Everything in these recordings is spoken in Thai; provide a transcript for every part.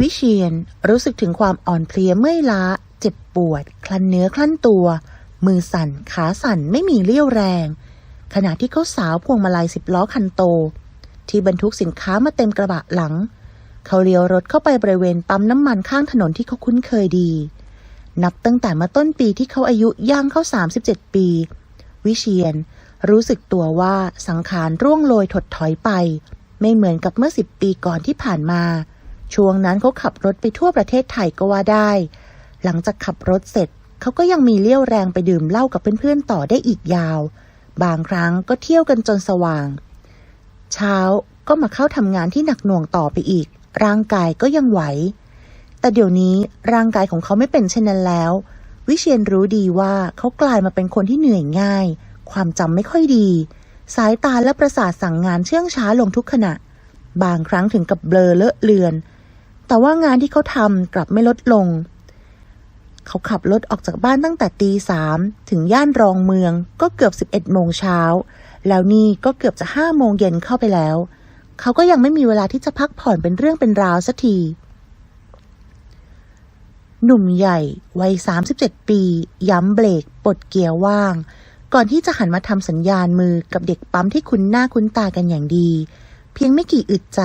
วิเชียนรู้สึกถึงความอ่อนเพลียเมื่อยล้า เจ็บปวด คลันเนื้อคลั่นตัว มือสั่น ขาสั่นไม่มีเรี่ยวแรง ขณะที่เขาสาวพวงมาลัยสิบล้อคันโต ที่บรรทุกสินค้ามาเต็มกระบะหลัง เขาเลี้ยวรถเข้าไปบริเวณปั๊มน้ำมันข้างถนนที่เขาคุ้นเคยดี นับตั้งแต่มาต้นปีที่เขาอายุย่างเข้า 37 ปี วิเชียนรู้สึกตัวว่าสังขารร่วงโรยถดถอยไป ไม่เหมือนกับเมื่อสิบปีก่อนที่ผ่านมา ช่วงนั้นเขาขับรถไปทั่วประเทศไทยก็ว่าได้ หลังจากขับรถเสร็จเขาก็ยังมีเลี้ยวแรงไปดื่มเหล้ากับเพื่อนๆต่อได้อีกยาว บางครั้งก็เที่ยวกันจนสว่าง เช้าก็มาเข้าทำงานที่หนักหน่วงต่อไปอีก ร่างกายก็ยังไหว แต่เดี๋ยวนี้ร่างกายของเขาไม่เป็นเช่นนั้นแล้ว วิเชียนรู้ดีว่าเขากลายมาเป็นคนที่เหนื่อยง่าย ความจำไม่ค่อยดี สายตาและประสาทสั่งงานเชื่องช้าลงทุกขณะ บางครั้งถึงกับเบลอเลอะเลือน แต่ว่างานที่เขาทำกลับไม่ลดลง เขาขับรถออกจากบ้านตั้งแต่ตีสามถึงย่านรองเมืองก็เกือบ 11 โมงเช้า แล้วนี่ก็เกือบจะห้าโมงเย็นเข้าไปแล้ว เขาก็ยังไม่มีเวลาที่จะพักผ่อนเป็นเรื่องเป็นราวสักที หนุ่มใหญ่วัย 37 ปี ย้ำเบรกปลดเกียร์ว่าง ก่อนที่จะหันมาทำสัญญาณมือกับเด็กปั๊มที่คุ้นหน้าคุ้นตากันอย่างดี เพียงไม่กี่อึดใจ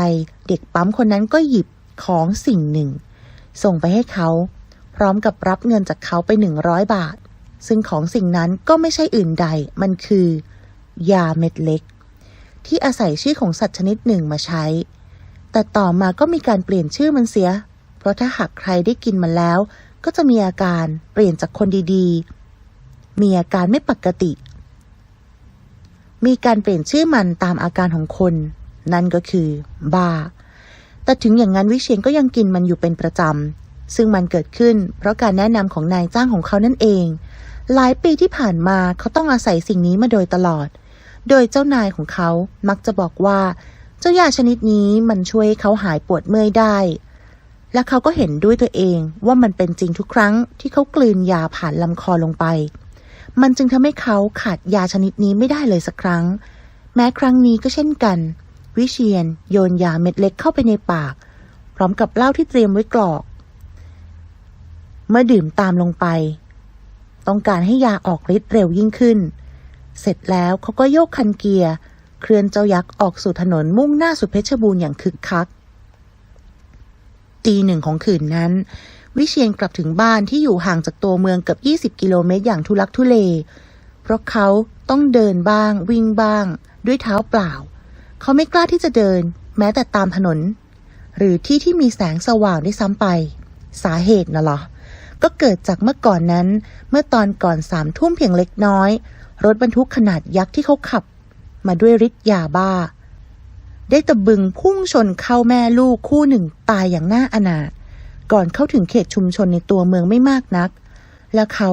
เด็กปั๊มคนนั้นก็หยิบ ของสิ่งหนึ่ง ส่งไปให้เขา พร้อมกับรับเงินจากเขาไป100บาท ซึ่งของสิ่งนั้นก็ไม่ใช่อื่นใด มันคือ ยาเม็ดเล็ก ที่อาศัยชื่อของสัตว์ชนิดหนึ่งมาใช้ แต่ต่อมาก็มีการเปลี่ยนชื่อมันเสีย เพราะถ้าหากใครได้กินมันแล้ว ก็จะมีอาการเปลี่ยนจากคนดีๆ มีอาการไม่ปกติมีการเปลี่ยนชื่อมันตามอาการของคน นั่นก็คือ บ้า แต่ถึงอย่างนั้นวิเชียนก็ยังกินมันอยู่เป็นประจำ ซึ่งมันเกิดขึ้น เพราะการแนะนำของนายจ้างของเขานั่นเอง หลายปีที่ผ่านมาเขาต้องอาศัยสิ่งนี้มาโดยตลอด โดยเจ้านายของเขามักจะบอกว่า เจ้ายาชนิดนี้มันช่วยเขาหายปวดเมื่อยได้ และเขาก็เห็นด้วยตัวเองว่ามันเป็นจริงทุกครั้งที่เขากลืนยาผ่านลำคอลงไป มันจึงทำให้เขาขาดยาชนิดนี้ไม่ได้เลยสักครั้ง แม้ครั้งนี้ก็เช่นกัน วิเชียนโยนยาเม็ดเล็กเข้าไปในปาก พร้อมกับเหล้าที่เตรียมไว้กรอก เมื่อดื่มตามลงไป ต้องการให้ยาออกฤทธิ์เร็วยิ่งขึ้น เสร็จแล้วเขาก็โยกคันเกียร์ เคลื่อนเจ้ายักษ์ออกสู่ถนนมุ่งหน้าสู่เพชรบูรณ์อย่างคึกคัก ตีหนึ่งของคืนนั้น วิเชียนกลับถึงบ้านที่อยู่ห่างจากตัวเมืองเกือบ20 กิโลเมตรอย่างทุลักทุเล เพราะเขาต้องเดินบ้างวิ่งบ้าง ด้วยเท้าเปล่า เขาไม่กล้าที่จะเดิน แม้แต่ตามถนน หรือที่ที่มีแสงสว่างได้วยซ้ำไป สาเหตุน่ะเหรอ ก็เกิดจากเมื่อก่อนนั้น เมื่อตอนก่อนสามทุ่มเพียงเล็กน้อย รถบรรทุกขนาดยักษ์ที่เขาขับ มาด้วยฤทธิ์ยาบ้า ได้ตะบึงพุ่งชนเข้าแม่ลูกคู่หนึ่งตายอย่างน่าอนาถก่อนเข้าถึงเขตชุมชนในตัวเมืองไม่มากนัก และเขา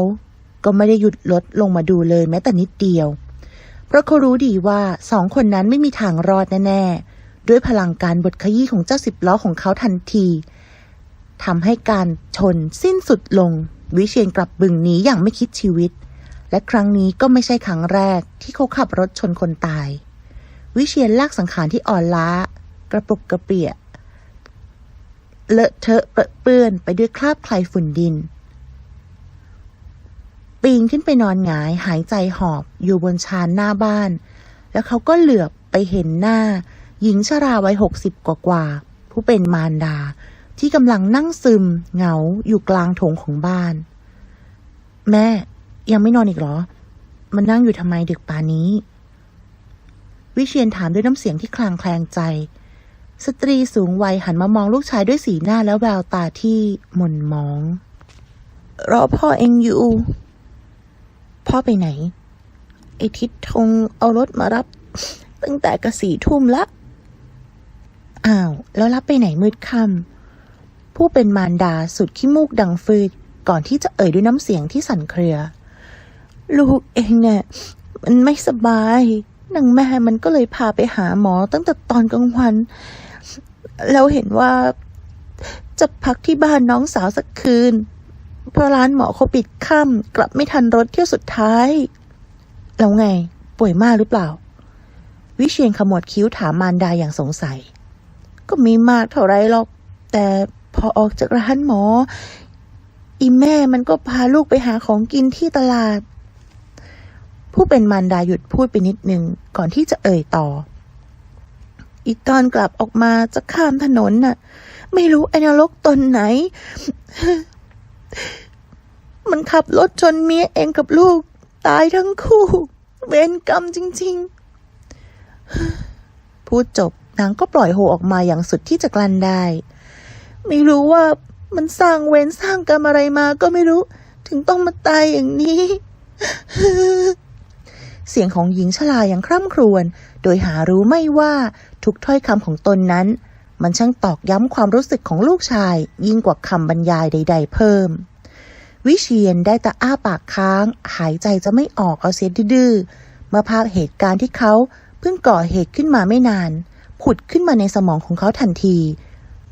ก็ไม่ได้หยุดรถลงมาดูเลยแม้แต่นิดเดียว เพราะเขารู้ดีว่าสองคนนั้นไม่มีทางรอดแน่ๆ ด้วยพลังการบดขยี้ของเจ้าสิบล้อของเขาทันทีทำให้การชนสิ้นสุดลง วิเชียนกลับบึงหนีอย่างไม่คิดชีวิต และครั้งนี้ก็ไม่ใช่ครั้งแรกที่เขาขับรถชนคนตาย วิเชียนลากสังขารที่อ่อนล้า กระปุกกระเปียเลอะเทอะเปื้อนไปด้วยคราบใครฝุ่นดิน ปีนขึ้นไปนอนหงายหายใจหอบอยู่บนชานหน้าบ้าน แล้วเขาก็เหลือบไปเห็นหน้า หญิงชราวัยหกสิบกว่าๆผู้เป็นมารดา ที่กำลังนั่งซึมเหงาอยู่กลางโถงของบ้าน แม่ยังไม่นอนอีกเหรอ มันนั่งอยู่ทำไมดึกป่านี้ วิเชียนถามด้วยน้ำเสียงที่คลางแคลงใจ สตรีสูงวัยหันมามองลูกชายด้วยสีหน้าและแววตาที่หม่นมอง รอพ่อเองอยู่ พ่อไปไหน ไอทิศทงเอารถมารับ ตั้งแต่กระสี่ทุ่มละอ้าว แล้วรับไปไหนมืดค่ำผู้เป็นมารดาสุดขี้มูกดังฟืด ก่อนที่จะเอ่ยด้วยน้ำเสียงที่สั่นเครือ ลูกเองเนี่ยมันไม่สบายนางแม่มันก็เลยพาไปหาหมอตั้งแต่ตอนกลางวัน แล้วเห็นว่าจะพักที่บ้านน้องสาวสักคืน เพราะร้านหมอเขาปิดค่ำกลับไม่ทันรถเที่ยวสุดท้าย แล้วไง ป่วยมากหรือเปล่า วิเชียนขมวดคิ้วถามมารดาอย่างสงสัย ก็มีมากเท่าไรหรอก แต่พอออกจากร้านหมอ อีแม่มันก็พาลูกไปหาของกินที่ตลาด ผู้เป็นมารดาหยุดพูดไปนิดหนึ่งก่อนที่จะเอ่ยต่อ อีตอนกลับออกมาจะข้ามถนนน่ะ ไม่รู้ไอ้นรกตนไหน มันขับรถชนเมียเองกับลูก ตายทั้งคู่ เวรกรรมจริง ๆ พูดจบนางก็ปล่อยโฮออกมาอย่างสุดที่จะกลั้นได้ ไม่รู้ว่ามันสร้างเวรสร้างกรรมอะไรมาก็ไม่รู้ ถึงต้องมาตายอย่างนี้ เสียงของหญิงชราอย่างคร่ำครวญ โดยหารู้ไม่ว่าทุกถ้อยคำของตนนั้น มันช่างตอกย้ำความรู้สึกของลูกชาย ยิ่งกว่าคำบรรยายใด ๆ เพิ่ม วิเชียนได้แต่อ้าปากค้าง หายใจจะไม่ออกเอาเสียดื้อเมื่อภาพเหตุการณ์ที่เขาเพิ่งก่อเหตุขึ้นมาไม่นาน ผุดขึ้นมาในสมองของเขาทันที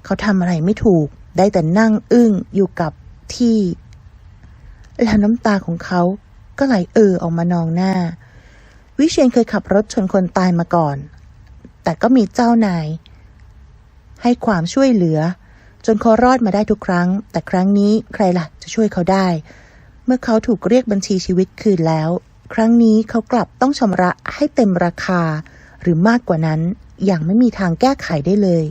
เขาทำอะไรไม่ถูก ได้แต่นั่งอึ้งอยู่กับที่ แล้วน้ำตาของเขาก็ไหลเออออกมานองหน้า วิเชียนเคยขับรถชนคนตายมาก่อน แต่ก็มีเจ้านาย ให้ความช่วยเหลือ จนเขารอดมาได้ทุกครั้ง แต่ครั้งนี้ใครล่ะจะช่วยเขาได้ เมื่อเขาถูกเรียกบัญชีชีวิตคืนแล้ว ครั้งนี้เขากลับต้องชำระให้เต็มราคา หรือมากกว่านั้นอย่างไม่มีทางแก้ไขได้เลย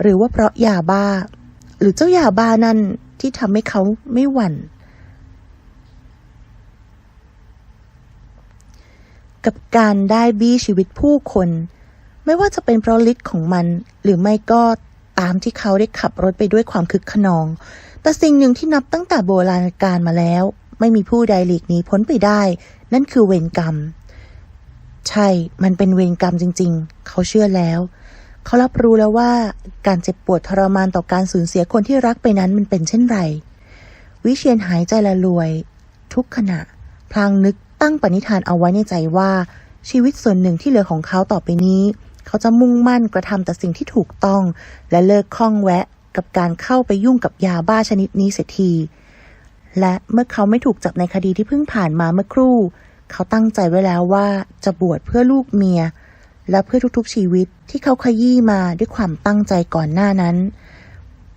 หรือว่าเพราะยาบ้า หรือเจ้ายาบ้านั่นที่ทำให้เขาไม่หวั่นกับการได้บี้ชีวิตผู้คน ไม่ว่าจะเป็นเพราะฤทธิ์ของมัน หรือไม่ก็ตามที่เขาได้ขับรถไปด้วยความคึกขนอง แต่สิ่งหนึ่งที่นับตั้งแต่โบราณกาลมาแล้ว ไม่มีผู้ใดหลีกหนีพ้นไปได้ นั่นคือเวรกรรม ใช่ มันเป็นเวรกรรมจริง ๆ เขาเชื่อแล้ว เขารับรู้แล้วว่าการเจ็บปวดทรมานต่อการสูญเสียคนที่รักไปนั้นมันเป็นเช่นไร วิเชียนหายใจละลวย ทุกขณะ พลางนึกตั้งปณิธานเอาไว้ในใจว่าชีวิตส่วนหนึ่งที่เหลือของเขาต่อไปนี้ เขาจะมุ่งมั่นกระทำแต่สิ่งที่ถูกต้อง และเลิกข้องแวะกับการเข้าไปยุ่งกับยาบ้าชนิดนี้เสียที และเมื่อเขาไม่ถูกจับในคดีที่เพิ่งผ่านมาเมื่อครู่ เขาตั้งใจไว้แล้วว่าจะบวชเพื่อลูกเมีย และเพื่อทุกๆชีวิตที่เขาขยี้มาด้วยความตั้งใจก่อนหน้านั้น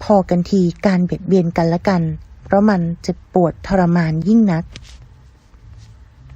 พอกันทีการเบียดเบียนกันและกัน เพราะมันเจ็บปวดทรมานยิ่งนัก